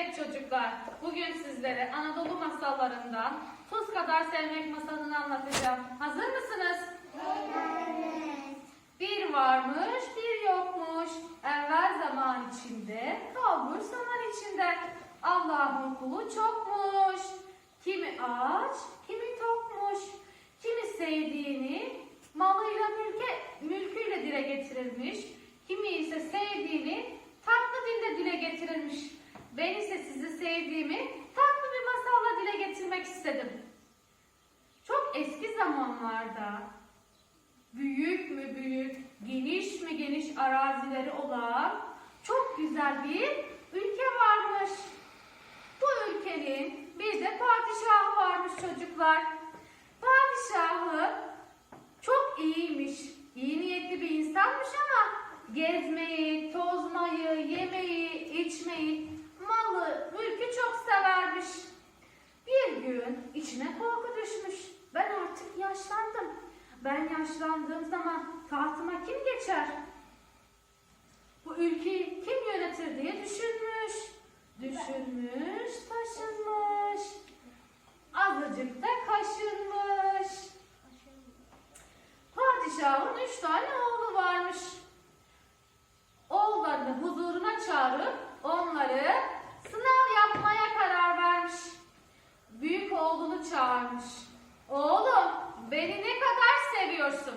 Evet çocuklar, bugün sizlere Anadolu masallarından Tuz Kadar Sevmek masalını anlatacağım. Hazır mısınız? Bir varmış, bir yokmuş. Evvel zaman içinde, kalbur zaman içinde. Allah'ın kulu çokmuş. Kimi aç, kimi tokmuş. Kimi sevdiğini malıyla mülke, mülküyle dile getirirmiş. Kimi ise sevdiğini tatlı dille dile getirirmiş. Ben ise sizi sevdiğimi tatlı bir masalla dile getirmek istedim. Çok eski zamanlarda büyük mü büyük, geniş mi geniş arazileri olan çok güzel bir ülke varmış. Bu ülkenin bir de padişahı varmış çocuklar. Padişahı çok iyiymiş, iyi niyetli bir insanmış ama gezmeyi, tozmayı, yemeyi, içmeyi, malı, mülkü çok severmiş. Bir gün içine korku düşmüş. Ben artık yaşlandım. Ben yaşlandığım zaman tahtıma kim geçer? Bu ülkeyi kim yönetir diye düşünmüş. Düşünmüş, taşınmış. Azıcık da kaşınmış. Padişahın üç tane oğlu varmış. Oğullarını huzuruna çağırıp onları sınav yapmaya karar vermiş. Büyük çağırmış. Oğlum beni ne kadar seviyorsun?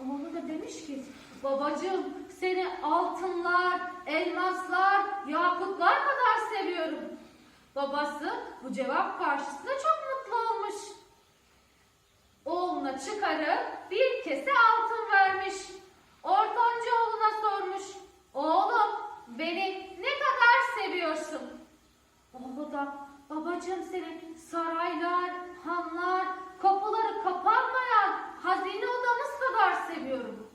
Oğlu da demiş ki babacığım seni altınlar, elmaslar, yakutlar kadar seviyorum. Babası bu cevap karşısında çok mutlu olmuş. Oğluna çıkarıp bir kese altın vermiş. Ortanca oğluna sormuş. Oğlum beni ne kadar seviyorsun? Oğlu da babacığım seni saraylar, hanlar, kapıları kapanmayan hazine odamız kadar seviyorum.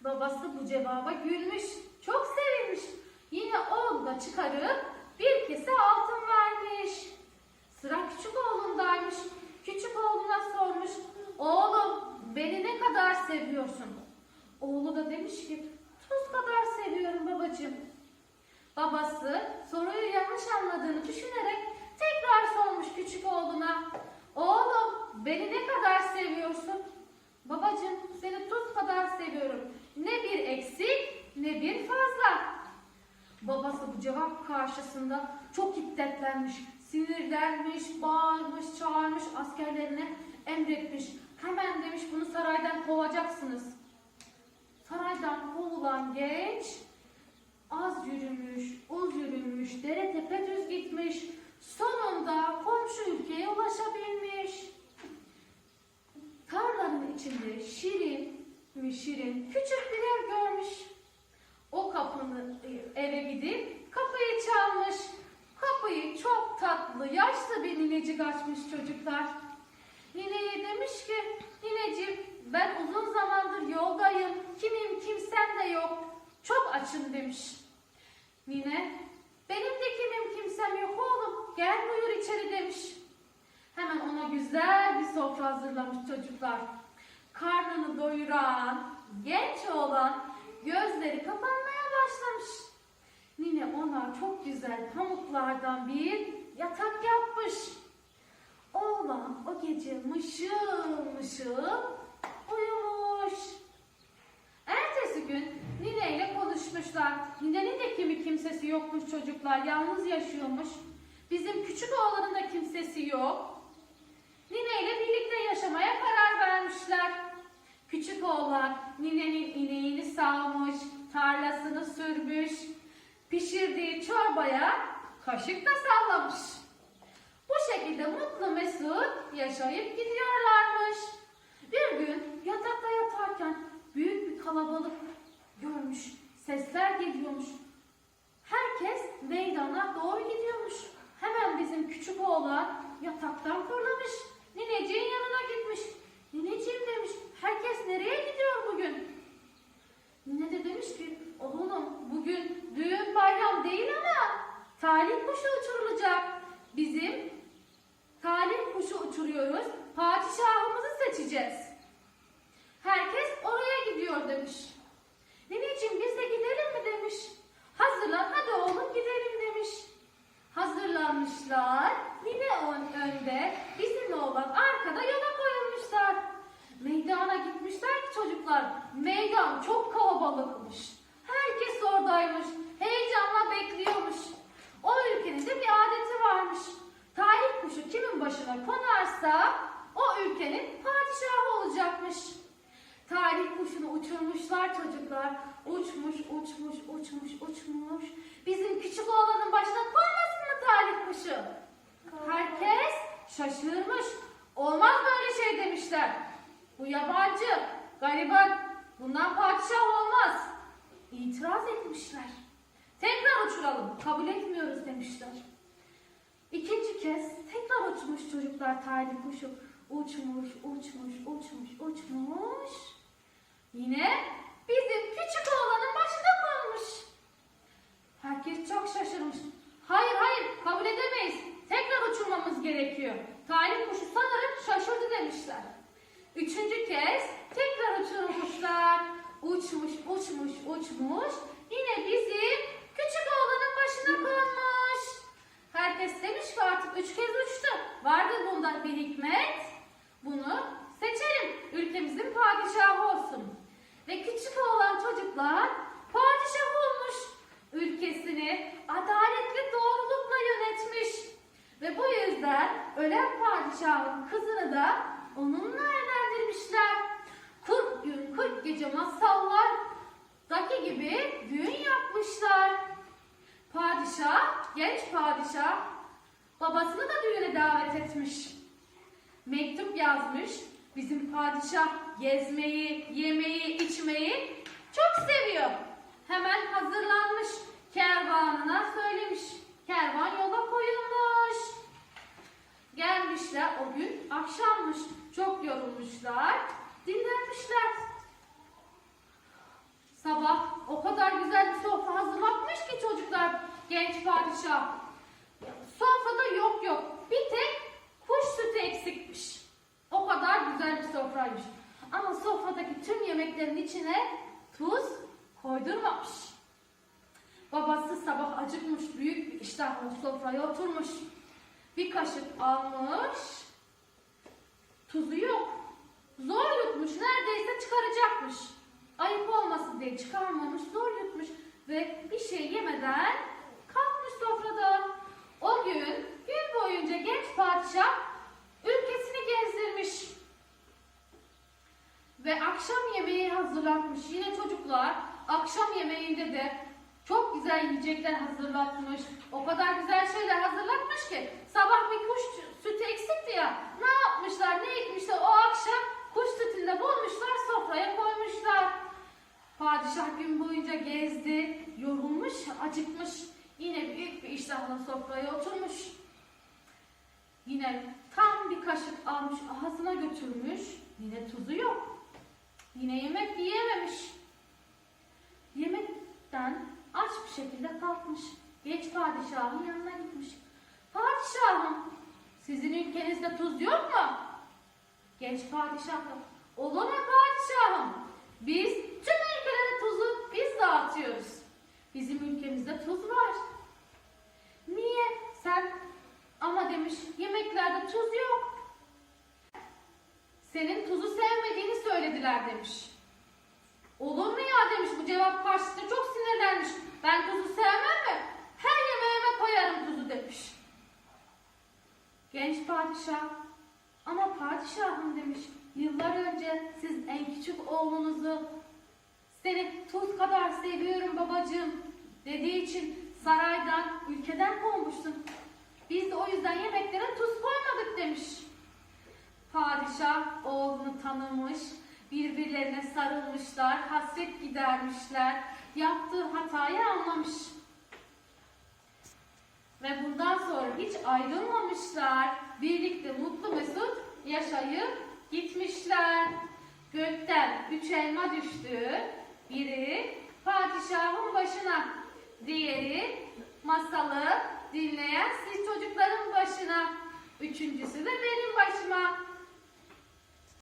Babası bu cevaba gülmüş, çok sevinmiş. Yine oğlu da çıkarıp bir kese altın vermiş. Sıra küçük oğlundaymış. Küçük oğluna sormuş. Oğlum beni ne kadar seviyorsun? Oğlu da demiş ki tuz kadar seviyorum babacığım. Babası soruyu yanlış anladığını düşünerek tekrar sormuş küçük oğluna. Oğlum beni ne kadar seviyorsun? Babacığım seni tuz kadar seviyorum. Ne bir eksik ne bir fazla. Babası bu cevap karşısında çok hiddetlenmiş, sinirlenmiş, bağırmış, çağırmış askerlerine emretmiş. Hemen demiş bunu saraydan kovacaksınız. Saraydan kovulan genç az yürümüş, uz yürümüş, dere tepe düz gitmiş. Sonunda komşu ülkeye ulaşabilmiş. Tarlanın içinde şirin mi şirin küçük bir ev görmüş. O kapını eve gidip kapıyı çalmış. Kapıyı çok tatlı, yaşlı ninecik açmış çocuklar. Nineye demiş ki, nineciğim ben uzun zamandır yoldayım, kimim kimsem de yok, çok açım demiş. Nine, benim de kimim kimsem yok oğlum, gel buyur içeri demiş. Hemen ona güzel bir sofra hazırlamış çocuklar. Karnını doyuran, genç oğlan gözleri kapanmaya başlamış. Nine ona çok güzel pamuklardan bir yatak yapmış. Oğlan o gece mışıl mışıl uyumuş. Ertesi gün Nine ile konuşmuşlar. Nine'nin de kimi kimsesi yokmuş çocuklar. Yalnız yaşıyormuş. Bizim küçük oğlanın da kimsesi yok. Nine ile birlikte yaşamaya karar vermişler. Küçük oğlan ninenin ineğini sağmış, tarlasını sürmüş, pişirdiği çorbaya kaşık da sallamış. Bu şekilde mutlu mesut yaşayıp gidiyorlarmış. Bir gün yatakta yatarken büyük bir kalabalık görmüş. Sesler geliyormuş. Herkes meydana doğru gidiyormuş. Hemen bizim küçük oğlan yataktan fırlamış. Nineciğin yanına gitmiş. Nineciğim demiş, herkes nereye gidiyor bugün? Nine de demiş ki, oğlum bugün düğün bayram değil ama talih kuşu uçurulacak. Bizim talih kuşu uçuruyoruz, padişahımızı seçeceğiz. Herkes oraya gidiyor demiş. Nineciğim biz de gidelim mi demiş. Hazırlan hadi oğlum gidelim demiş. kalabalıkmış. Herkes oradaymış. Heyecanla bekliyormuş. O ülkenin de bir adeti varmış. Talih kuşu kimin başına konarsa o ülkenin padişahı olacakmış. Talih kuşunu uçurmuşlar çocuklar. Uçmuş, uçmuş, uçmuş, uçmuş. Bizim küçük oğlanın başına koymasın mı talih kuşu? Herkes şaşırmış. Olmaz böyle şey demişler. Bu yabancı, gariban, bundan padişah olmaz. İtiraz etmişler. Tekrar uçuralım, kabul etmiyoruz demişler. İkinci kez tekrar uçmuş çocuklar talih kuşu. Uçmuş, uçmuş, uçmuş, uçmuş. Yine bizim küçük oğlanın başına konmuş. Herkes çok şaşırmış. Hayır hayır kabul edemeyiz. Tekrar uçurmamız gerekiyor. Talih kuşu sanırım şaşırdı demişler. Üçüncü kez tekrar uçurmuşlar. Uçmuş, uçmuş, uçmuş. Yine bizim küçük oğlanın başına konmuş. Herkes demiş ki artık üç kez uçtu. Vardır bunda bir hikmet. Bunu seçelim. Ülkemizin padişahı olsun. Ve küçük oğlan çocuklar padişah olmuş. Ülkesini adaletle doğrulukla yönetmiş. Ve bu yüzden ölen padişahın kızını da onunla evlendirmişler. 40 gün 40 gece masallardaki gibi düğün yapmışlar. Padişah, genç padişah babasını da düğüne davet etmiş. Mektup yazmış. Bizim padişah gezmeyi, yemeyi, içmeyi çok seviyor. Hemen hazırlanmış. Kervanına söylemiş. Kervan yola koyulmuş. Gelmişler o gün akşammış. Çok yorulmuşlar. Dinlenmişler. Sabah o kadar güzel bir sofra hazırlatmış ki çocuklar genç padişah. Sofrada yok yok. Bir tek kuş sütü eksikmiş. O kadar güzel bir sofraymış. Ama sofradaki tüm yemeklerin içine tuz koydurmamış. Babası sabah acıkmış, büyük bir iştahla sofraya oturmuş. Bir kaşık almış, tuzu yok. Zor yutmuş, neredeyse çıkaracakmış. Ayıp olmasın diye çıkarmamış, zor yutmuş ve bir şey yemeden kalkmış sofradan. O gün, gün boyunca genç padişah ülkesini gezdirmiş. Ve akşam yemeği hazırlatmış. Yine çocuklar akşam yemeğinde de çok güzel yiyecekler hazırlatmış. O kadar güzel şeyler hazırlatmış ki sabah bir kuş sütü eksikti ya. Ne yapmışlar, ne etmişler o akşam kuş sütünde bulmuşlar, sofraya koymuşlar. Padişah gün boyunca gezdi, yorulmuş, acıkmış. Yine iştahla sofraya oturmuş. Yine tam bir kaşık almış ağzına götürmüş. Yine tuzu yok. Yine yemek yiyememiş. Yemekten aç bir şekilde kalkmış. Genç padişahın yanına gitmiş. Padişahım, sizin ülkenizde tuz yok mu? Genç padişah da, olur mu padişahım? Biz tüm ülkelere tuzu biz dağıtıyoruz. Bizim ülkemizde tuz var. Niye? Sen ama demiş yemeklerde tuz yok. Senin tuzu sevmediğini demiş. Olur mu ya demiş bu cevap karşısında çok sinirlenmiş. Ben tuzu sevmem mi? Her yemeğime koyarım tuzu demiş. Genç padişah ama padişahım demiş. Yıllar önce siz en küçük oğlunuzu seni tuz kadar seviyorum babacığım dediği için saraydan, ülkeden kovmuşsun. Biz de o yüzden yemeklere tuz koymadık demiş. Padişah oğlunu tanımış, birbirlerine sarılmışlar, hasret gidermişler, yaptığı hatayı anlamış. Ve bundan sonra hiç ayrılmamışlar. Birlikte mutlu mesut yaşayıp gitmişler. Gökten üç elma düştü. Biri padişahın başına, diğeri masalı dinleyen siz çocukların başına, üçüncüsü de benim başıma.